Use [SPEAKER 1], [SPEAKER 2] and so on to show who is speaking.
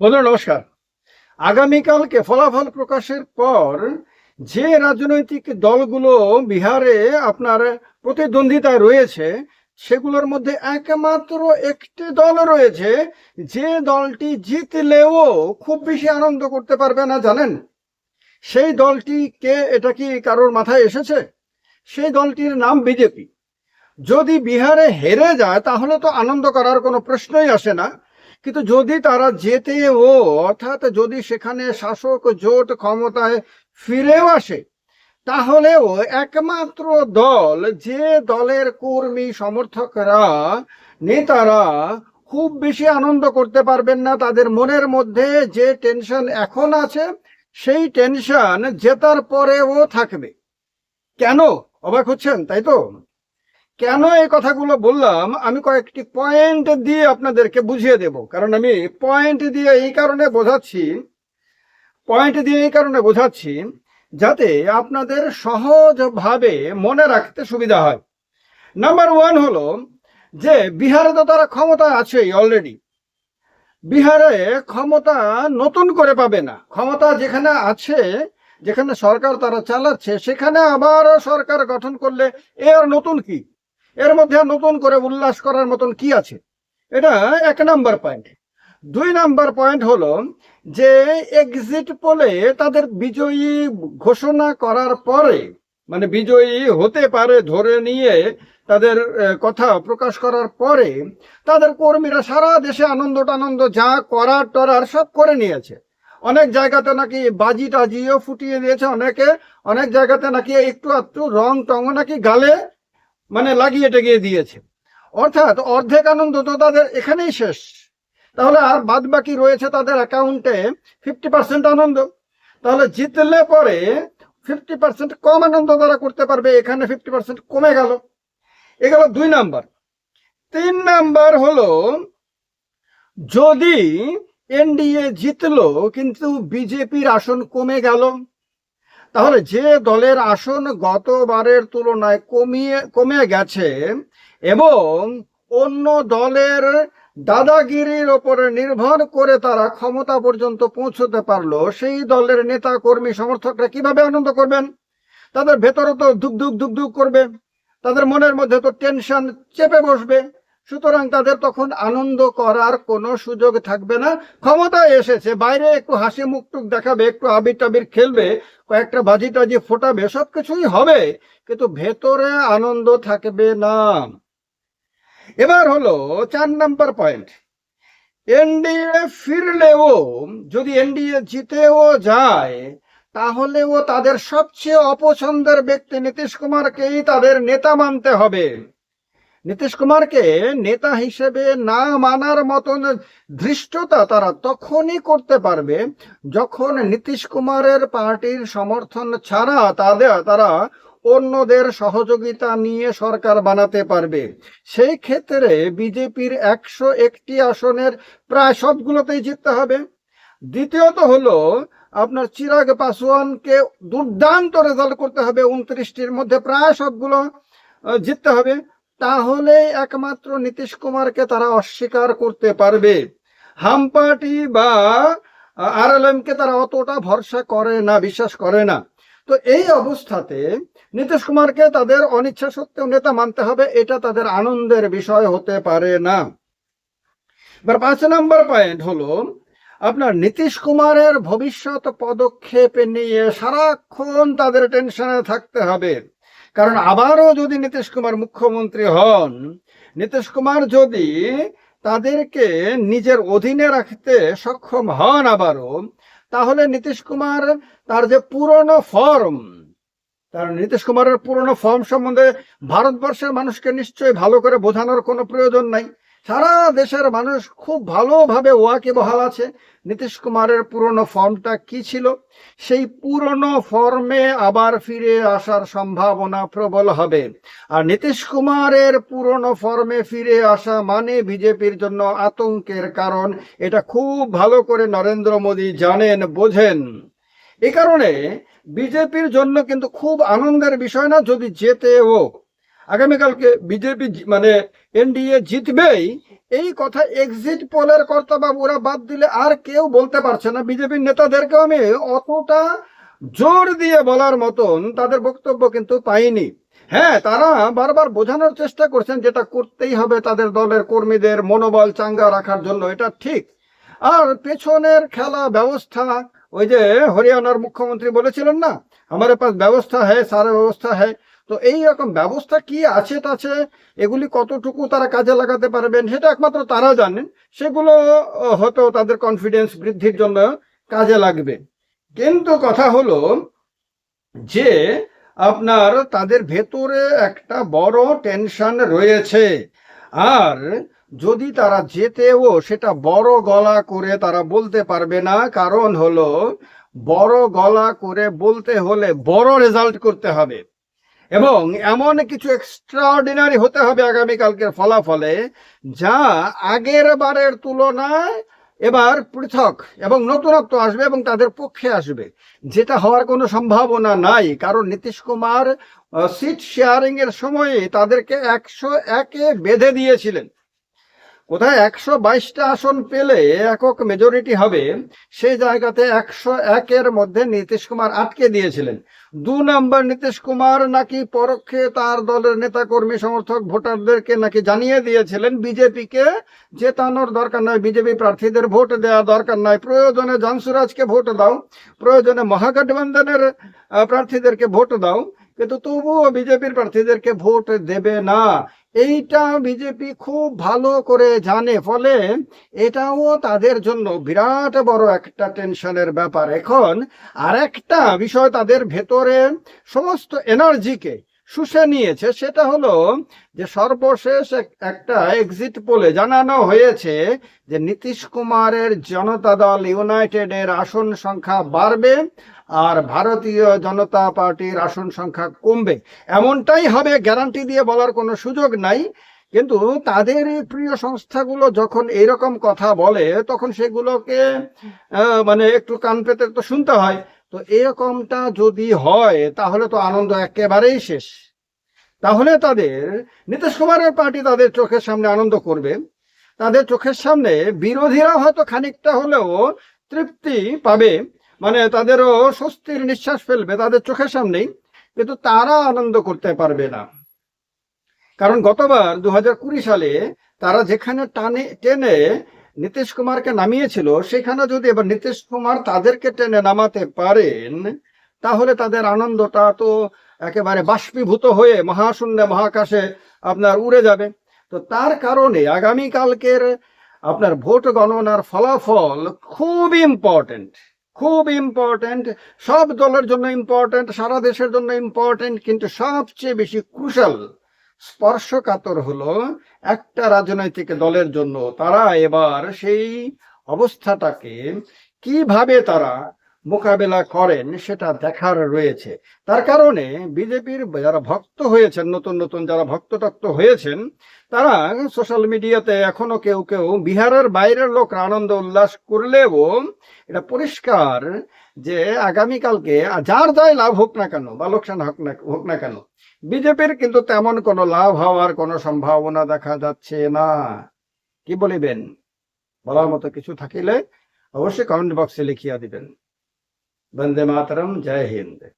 [SPEAKER 1] বন্ধুরা, নমস্কার। আগামীকালকে ফলাফল প্রকাশের পর যে রাজনৈতিক দলগুলো বিহারে আপনার প্রতিদ্বন্দ্বিতায় রয়েছে, সেগুলোর মধ্যে একমাত্র একটি দল রয়েছে, যে দলটি জিতলেও খুব বেশি আনন্দ করতে পারবে না, জানেন? সেই দলটি কে, এটা কি কারোর মাথায় এসেছে? সেই দলটির নাম বিজেপি। যদি বিহারে হেরে যায়, তাহলে তো আনন্দ করার কোনো প্রশ্নই আসে না। কিন্তু যদি তারা যেতেও অর্থাৎ যদি সেখানে শাসক জোট ক্ষমতায় ফিরেও আসে তাহলেও একমাত্র দল, যে দলের কর্মী সমর্থকরা, নেতারা খুব বেশি আনন্দ করতে পারবেন না। তাদের মনের মধ্যে যে টেনশন এখন আছে, সেই টেনশন জেতার পরেও থাকবে। কেন? অবাক হচ্ছেন, তাই তো? কেন এই কথাগুলো বললাম? আমি কয়েকটি পয়েন্ট দিয়ে আপনাদেরকে বুঝিয়ে দেব। কারণ আমি পয়েন্ট দিয়ে এই কারণে বোঝাচ্ছি পয়েন্ট দিয়ে এই কারণে বোঝাচ্ছি যাতে আপনাদের সহজভাবে মনে রাখতে সুবিধা হয়। নাম্বার ওয়ান হলো যে, বিহারে তো তারা ক্ষমতা আছেই অলরেডি বিহারে ক্ষমতা নতুন করে পাবে না। ক্ষমতা যেখানে আছে, যেখানে সরকার তারা চালাচ্ছে, সেখানে আবার সরকার গঠন করলে এর নতুন কি? এর মধ্যে নতুন করে উল্লাস করার মতন কি আছে? এটা এক নাম্বার পয়েন্ট দুই নাম্বার পয়েন্ট হলো যে এক্সিট পোলে তাদের বিজয়ী ঘোষণা করার পরে মানে বিজয়ী হতে পারে ধরে নিয়ে তাদের কথা প্রকাশ করার পরে তাদের কর্মীরা সারা দেশে আনন্দ টানন্দ যা করার টরার সব করে নিয়েছে। অনেক জায়গাতে নাকি বাজি টাজিও ফুটিয়ে দিয়েছে অনেকে, অনেক জায়গাতে নাকি একটু একটু রং টং নাকি গালে মানে লাগিয়ে টেগিয়ে দিয়েছে। অর্থাৎ অর্ধেক আনন্দ তো তাদের এখানেই শেষ। তাহলে আর বাদ বাকি রয়েছে তাদের অ্যাকাউন্টে ফিফটি পার্সেন্ট আনন্দ। তাহলে জিতলে পরে ফিফটি পার্সেন্ট কম আনন্দ তারা করতে পারবে, এখানে ফিফটি পার্সেন্ট কমে গেল। এ দুই নাম্বার। তিন নাম্বার হলো, যদি এনডিএ জিতলো, কিন্তু বিজেপির আসন কমে গেল। তাহলে যে দলের আসন গতবারের তুলনায় কমিয়ে কমে গেছে এবং অন্য দলের দাদাগিরির ওপরে নির্ভর করে তারা ক্ষমতা পর্যন্ত পৌঁছতে পারল, সেই দলের নেতা, কর্মী, সমর্থকরা কীভাবে আনন্দ করবেন? তাদের ভেতরে তো ধুক ধুক ধুক ধুক করবে। তাদের মনের মধ্যে তো টেনশন চেপে বসবে। সুতরাং তাদের তখন আনন্দ করার কোনো সুযোগ থাকবে না। ক্ষমতায় এসেছে, বাইরে একটু হাসি মুখ টুক দেখাবে, একটু আবির টাবির খেলবে, কয়েকটা বাজি টাজি ফোটাবে সব কিছুই হবে, কিন্তু ভেতরে আনন্দ থাকবে না। এবার হলো চার নাম্বার পয়েন্ট। এনডিএ ফিরলেও, যদি এনডিএ জিতেও যায়, তাহলেও তাদের সবচেয়ে অপছন্দের ব্যক্তি নীতিশ কুমারকেই তাদের নেতা মানতে হবে। নীতিশ কুমারকে নেতা হিসেবে না মানার মতন ধৃষ্টতা তারা তখনই করতে পারবে যখন নীতিশ কুমারের পার্টির সমর্থন ছাড়া তাদের, তারা অন্যদের সহযোগিতা নিয়ে সরকার বানাতে পারবে। সেই ক্ষেত্রে বিজেপির একশো একটি আসনের প্রায় সবগুলোতেই জিততে হবে। দ্বিতীয়ত হলো, আপনার চিরাগ পাসওয়ানকে দুর্দান্ত রেজাল্ট করতে হবে। উনত্রিশটির মধ্যে প্রায় সবগুলো জিততে হবে। তাহলে একমাত্র নীতিশ কুমারকে তারা অস্বীকার করতে পারবে। হাম পার্টি বা আর কে তারা অতটা ভরসা করে না, বিশ্বাস করে না। তো এই অবস্থাতে নীতিশ কুমারকে তাদের অনিচ্ছা সত্ত্বেও নেতা মানতে হবে, এটা তাদের আনন্দের বিষয় হতে পারে না। এবার পাঁচ নম্বর পয়েন্ট হলো, আপনার নীতিশ কুমারের ভবিষ্যৎ পদক্ষেপ নিয়ে সারাক্ষণ তাদের টেনশনে থাকতে হবে। কারণ আবারও যদি নীতিশ কুমার মুখ্যমন্ত্রী হন, নীতিশ কুমার যদি তাদেরকে নিজের অধীনে রাখতে সক্ষম হন আবারও, তাহলে নীতিশ কুমার তার যে পুরনো ফর্ম, তার নীতিশ কুমারের পুরনো ফর্ম সম্বন্ধে ভারতবর্ষের মানুষকে নিশ্চয়ই ভালো করে বোঝানোর কোনো প্রয়োজন নাই। সারা দেশের মানুষ খুব ভালোভাবে ওয়াকে বহাল আছে। নীতিশ কুমারের পুরনো ফর্মটা কি ছিল? সেই পুরনো ফর্মে আবার ফিরে আসার সম্ভাবনা প্রবল হবে। আর নীতিশ কুমারের পুরনো ফর্মে ফিরে আসা মানে বিজেপির জন্য আতঙ্কের কারণ। এটা খুব ভালো করে নরেন্দ্র মোদী জানেন, বোঝেন। এই কারণে বিজেপির জন্য কিন্তু খুব আনন্দের বিষয় না, যদি জেতেও আগামীকালকে বিজেপি মানে এনডিএ জিতবেই, এই কথা এক্সিট পোলের বাবুরা বাদ দিলে আর কেউ বলতে পারছে না। বিজেপির নেতাদেরকেও আমি অতটা জোর দিয়ে বলার মতন তাদের বক্তব্য কিন্তু পাইনি। হ্যাঁ তারা বারবার বোঝানোর চেষ্টা করছেন যেটা করতেই হবে তাদের দলের কর্মীদের মনোবল চাঙ্গা রাখার জন্য, এটা ঠিক। আর পেছনের খেলা ব্যবস্থা, ওই যে হরিয়ানার মুখ্যমন্ত্রী বলেছিলেন না, আমার পাশ ব্যবস্থা হ্যাঁ সারা ব্যবস্থা হ্যাঁ তো এই রকম ব্যবস্থা কি আছে তাছে এগুলি কতটুকু তারা কাজে লাগাতে পারবেন সেটা একমাত্র তারা জানেন। সেগুলো হয়তো তাদের কনফিডেন্স বৃদ্ধির জন্য কাজে লাগবে। কিন্তু কথা হলো যে, আপনার তাদের ভেতরে একটা বড় টেনশন রয়েছে। আর যদি তারা যেতেও সেটা বড় গলা করে তারা বলতে পারবে না, কারণ হলো বড় গলা করে বলতে হলে বড় রেজাল্ট করতে হবে। এবং এমন কিছু এক্সট্রাঅর্ডিনারি হতে হবে আগামীকালকের ফলাফলে, যা আগের বারের তুলনায় এবার পৃথক এবং নতুনত্ব আসবে এবং তাদের পক্ষে আসবে। যেটা হওয়ার কোনো সম্ভাবনা নাই, কারণ নীতিশ কুমার সিট শেয়ারিং এর সময়ে তাদেরকে একশো একে বেঁধে দিয়েছিলেন। কোথায় একশো বাইশটা আসন পেলে একক মেজরিটি হবে, সেই জায়গাতে একশো একের মধ্যে নীতিশ কুমার আটকে দিয়েছিলেন। দু নম্বর নীতিশ কুমার নাকি পরোক্ষে তার দলের নেতা কর্মী সমর্থক ভোটারদেরকে নাকি জানিয়ে দিয়েছিলেন বিজেপিকে জেতানোর দরকার নয় বিজেপি প্রার্থীদের ভোট দেওয়া দরকার নয় প্রয়োজনে জানসুরাজকে ভোট দাও, প্রয়োজনে মহাগঠবন্ধনের প্রার্থীদেরকে ভোট দাও, কিন্তু তবুও বিজেপির প্রার্থীদেরকে ভোট দেবে না। এইটা বিজেপি খুব ভালো করে জানে, ফলে এটাও তাদের জন্য বিরাট বড় একটা টেনশনের ব্যাপার। এখন আর একটা বিষয় তাদের ভেতরে, সমস্ত এনার্জিকে শুষে নিয়েছে, সেটা হলো যে সর্বশেষ একটা এক্সিট পোলে জানানো হয়েছে যে নীতিশ কুমারের জনতা দল ইউনাইটেডের আসন সংখ্যা বাড়বে আর ভারতীয় জনতা পার্টির আসন সংখ্যা কমবে। এমনটাই হবে গ্যারান্টি দিয়ে বলার কোনো সুযোগ নাই। কিন্তু তাদের প্রিয় সংস্থাগুলো যখন এইরকম কথা বলে, তখন সেগুলোকে মানে একটু কান পেতে তো শুনতে হয়। তো এরকমটা যদি হয়, তাহলে তো আনন্দ একেবারেই শেষ। তাহলে তাদের, নীতিশ কুমারের পার্টি তাদের চোখের সামনে আনন্দ করবে। তাদের চোখের সামনে বিরোধীরা হয়তো খানিকটা হলেও তৃপ্তি পাবে। মানে তাদেরও স্বস্তির নিঃশ্বাস ফেলবে তাদের চোখের সামনেই, কিন্তু তারা আনন্দ করতে পারবে না। কারণ গতবার দু সালে তারা যেখানে টানে, টেনে নীতিশ কুমারকে নামিয়েছিল, সেখানে যদি এবার নীতিশ কুমার তাদেরকে টেনে নামাতে পারেন, তাহলে তাদের আনন্দটা তো একেবারে বাষ্পীভূত হয়ে মহাশূন্যে, মহাকাশে আপনার উড়ে যাবে। তো তার কারণে আগামীকালকের আপনার ভোট গণনার ফলাফল খুব ইম্পর্টেন্ট খুব ইম্পর্টেন্ট সব দলের জন্য ইম্পর্টেন্ট সারা দেশের জন্য ইম্পর্টেন্ট কিন্তু সবচেয়ে বেশি ক্রুশাল স্পর্শকাতর হলো একটা রাজনৈতিক দলের জন্য। তারা এবার সেই অবস্থাটাকে কীভাবে তারা মোকাবেলা করেন সেটা দেখার রয়েছে। তার কারণে বিজেপির যারা ভক্ত হয়েছেন, নতুন নতুন যারা ভক্ত টক্ত হয়েছেন, তারা সোশ্যাল মিডিয়াতে এখনও কেউ কেউ বিহারের বাইরের লোক আনন্দ উল্লাস করলেও এটা পরিষ্কার যে আগামীকালকে যার যাই লাভ হোক না কেন, বা লোকসান হোক না হোক না কেন, বিজেপির কিন্তু তেমন কোনো লাভ হওয়ার কোনো সম্ভাবনা দেখা যাচ্ছে না। কি বলিবেন? বলার মতো কিছু থাকিলে অবশ্যই কমেন্ট বক্সে লিখিয়া দিবেন। वंदे मातरम जय हिंद।